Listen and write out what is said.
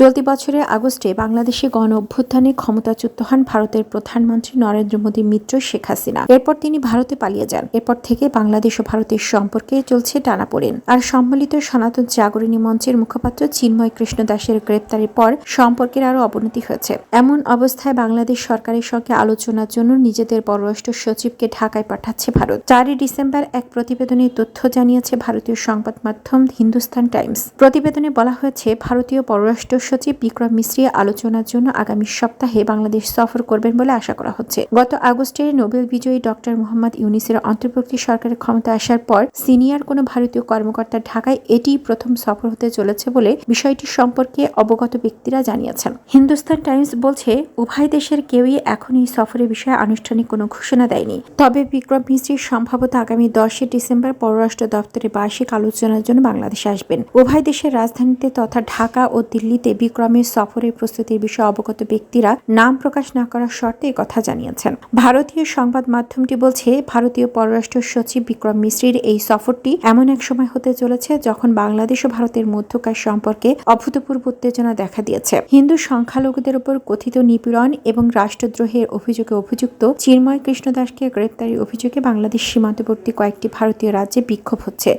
চলতি বছরের আগস্টে বাংলাদেশে গণ অভ্যুত্থানে ক্ষমতাচ্যুত হন ভারতের প্রধানমন্ত্রী নরেন্দ্র মোদী মিত্র শেখ হাসিনা। এরপর তিনি ভারতে পালিয়ে যান। এরপর থেকে বাংলাদেশ ও ভারতের সম্পর্কে চলছে টানাপোড়েন। আর সম্মিলিত সনাতন জাগরণী মঞ্চের মুখপাত্র চিন্ময় কৃষ্ণ দাসের গ্রেপ্তারের পর সম্পর্কের আরও অবনতি হয়েছে। এমন অবস্থায় বাংলাদেশ সরকারের সঙ্গে আলোচনার জন্য নিজেদের পররাষ্ট্র সচিবকে ঢাকায় পাঠাচ্ছে ভারত। চারই ডিসেম্বর এক প্রতিবেদনে তথ্য জানিয়েছে ভারতীয় সংবাদ মাধ্যম হিন্দুস্তান টাইমস। প্রতিবেদনে বলা হয়েছে, ভারতীয় পররাষ্ট্র সচিব বিক্রম মিশ্রি আলোচনার জন্য আগামী সপ্তাহে বাংলাদেশ সফর করবেন বলে আশা করা হচ্ছে। গত আগস্টে নোবেল বিজয়ী ডক্টর মোহাম্মদ ইউনিসের অন্তর্বর্তী সরকারের ক্ষমতা আসার পর সিনিয়র কোনো ভারতীয় কর্মকর্তা ঢাকায় এটিই প্রথম সফর হতে চলেছে বলে বিষয়টি সম্পর্কে অবগত ব্যক্তিরা জানিয়েছেন। হিন্দুস্তান টাইমস বলছে, উভয় দেশের কেউই এখন এই সফরের বিষয়ে আনুষ্ঠানিক কোনো ঘোষণা দেয়নি। তবে বিক্রম মিশ্রি সম্ভবত আগামী দশই ডিসেম্বর পররাষ্ট্র দপ্তরে বার্ষিক আলোচনার জন্য বাংলাদেশে আসবেন। উভয় দেশের রাজধানীতে তথা ঢাকা ও দিল্লিতে বিক্রমের সফরের প্রস্তুতির বিষয়ে অবগত ব্যক্তিরা নাম প্রকাশ না করার শর্তে কথা জানিয়েছেন। ভারতীয় সংবাদ মাধ্যমটি বলছে, ভারতীয় পররাষ্ট্র সচিব বিক্রম মিশ্রির এই সফরটি এমন এক সময় হতে চলেছে যখন বাংলাদেশ ও ভারতের মধ্যকার সম্পর্কে অভূতপূর্ব উত্তেজনা দেখা দিয়েছে। হিন্দু সংখ্যালঘুদের উপর কথিত নিপীড়ন এবং রাষ্ট্রদ্রোহের অভিযোগে অভিযুক্ত চিন্ময় কৃষ্ণ দাসকে গ্রেপ্তারি অভিযোগে বাংলাদেশ সীমান্তবর্তী কয়েকটি ভারতীয় রাজ্যে বিক্ষোভ হচ্ছে।